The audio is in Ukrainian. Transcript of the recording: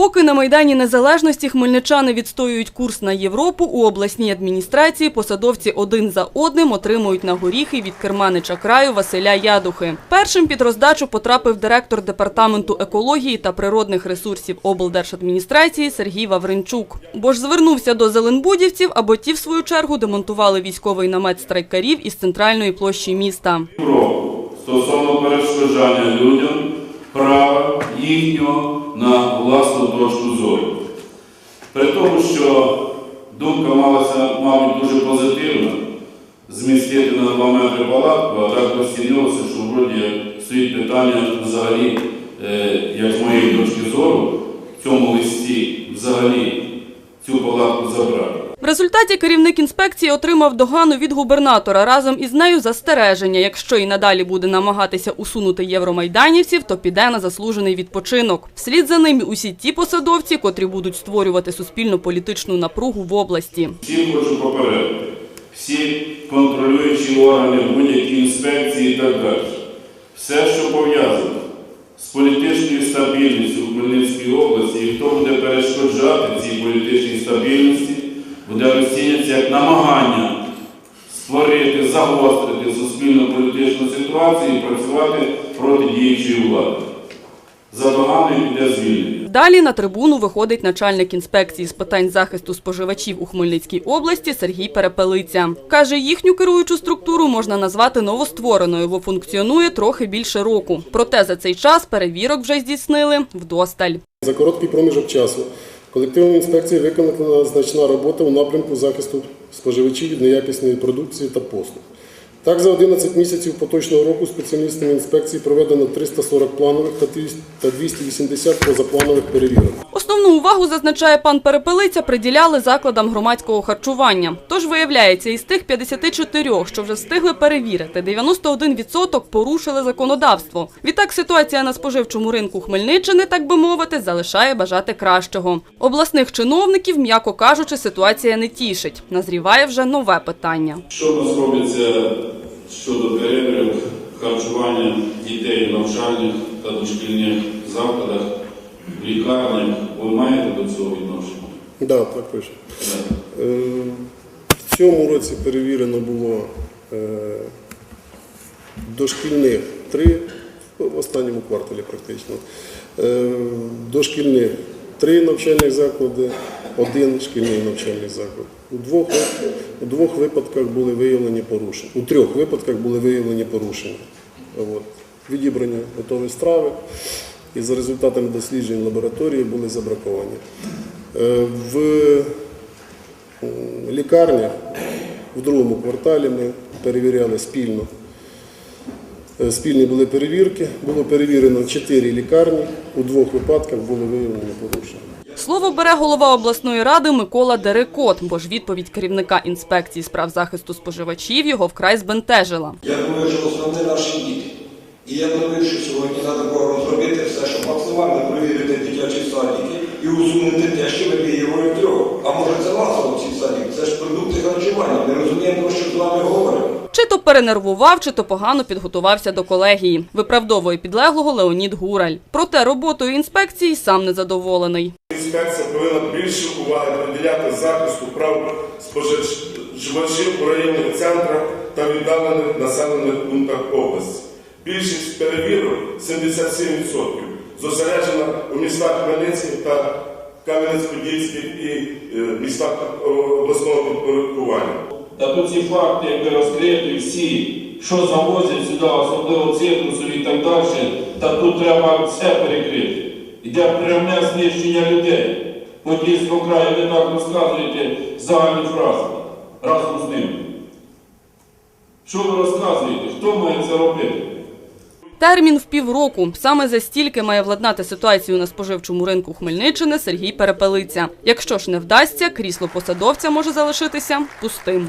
Поки на Майдані Незалежності хмельничани відстоюють курс на Європу, у обласній адміністрації посадовці один за одним отримують на горіхи від керманича краю Василя Ядухи. Першим під роздачу потрапив директор департаменту екології та природних ресурсів облдержадміністрації Сергій Вавренчук. Бо ж звернувся до зеленбудівців, або ті, в свою чергу, демонтували військовий намет страйкарів із центральної площі міста. Європу стосовно перешкоджання людям права їхнього на власну точку зору. При тому, що думка малася, мабуть, дуже позитивна, змістити на 2 метри палатку, а так розцінилося, що вроді стоїть питання взагалі, е, як з моєї точки зору, в цьому листі взагалі цю палатку забрати. Результаті керівник інспекції отримав догану від губернатора разом із нею застереження. Якщо і надалі буде намагатися усунути євромайданівців, то піде на заслужений відпочинок. Вслід за ним усі ті посадовці, котрі будуть створювати суспільно-політичну напругу в області. Всім хочу попередити, всі контролюючі органи, будь-які інспекції і так далі. Все, що пов'язано з політичною стабільністю в Хмельницькій області, і хто буде перешкоджати цій політичній стабільності, буде розцінятися як намагання створити, загострити суспільно-політичну ситуацію і працювати проти діючої влади. За піде звільнення. Далі на трибуну виходить начальник інспекції з питань захисту споживачів у Хмельницькій області Сергій Перепелиця. Каже, їхню керуючу структуру можна назвати новоствореною, бо функціонує трохи більше року. Проте за цей час перевірок вже здійснили вдосталь. За короткий проміжок часу колективом інспекції виконана значна робота у напрямку захисту споживачів від неякісної продукції та послуг. Так, за 11 місяців поточного року спеціалістами інспекції проведено 340 планових та 200 та 280 позапланових перевірок. Основну увагу, зазначає пан Перепелиця, приділяли закладам громадського харчування. Тож, виявляється, із тих 54, що вже встигли перевірити, 91% порушили законодавство. Відтак ситуація на споживчому ринку Хмельниччини, так би мовити, залишає бажати кращого. Обласних чиновників, м'яко кажучи, ситуація не тішить. Назріває вже нове питання. Що у нас робиться щодо перевірок харчування дітей в навчальних та дошкільних закладах, в лікарнях? Ви маєте до цього відношення? Да, так пише. Так. Е, В цьому році перевірено було е, дошкільних три, в останньому кварталі практично. Е, Дошкільних три навчальних заклади, один шкільний навчальний заклад. У двох, у двох випадках були виявлені порушення. У трьох випадках були виявлені порушення. От. Відібрані готові страви і за результатами досліджень лабораторії були забраковані. Е, В лікарнях в другому кварталі ми перевіряли спільно. Е, Спільні були перевірки. Було перевірено чотири лікарні. У двох випадках були виявлені порушення. Слово бере голова обласної ради Микола Дерекот, бо ж відповідь керівника інспекції справ захисту споживачів його вкрай збентежила. Я думаю, що основне наші діти. І я думаю, що сьогодні треба розробити все, щоб максимально перевірити дитячі садики і усунути те, що вибігає трьох. А може це ласово ці садики? Це ж продукти харчування. Ми розуміємо, про що з вами говоримо. Чи то перенервував, чи то погано підготувався до колегії. Виправдовує підлеглого Леонід Гураль. Проте роботою інспекції сам незадоволений. Інспекція повинна більше уваги приділяти захисту прав споживачів у районних центрах та віддалених населених пунктах області. Більшість перевірок 77% зосереджена у містах Хмельницьких та Кам'янець-Подільських і е, містах обласного підпорядкування. Та тут ці факти, якби розкриті всі, що завозять сюди, особливо цитрусові і так далі, та тут треба все перекрити. Йде пряме знищення людей. По дійсно краю ви так розказуєте загальні фрази разом з ними. Що ви розказуєте? Хто має це робити? Термін в півроку. Саме за стільки має владнати ситуацію на споживчому ринку Хмельниччини Сергій Перепелиця. Якщо ж не вдасться, крісло посадовця може залишитися пустим.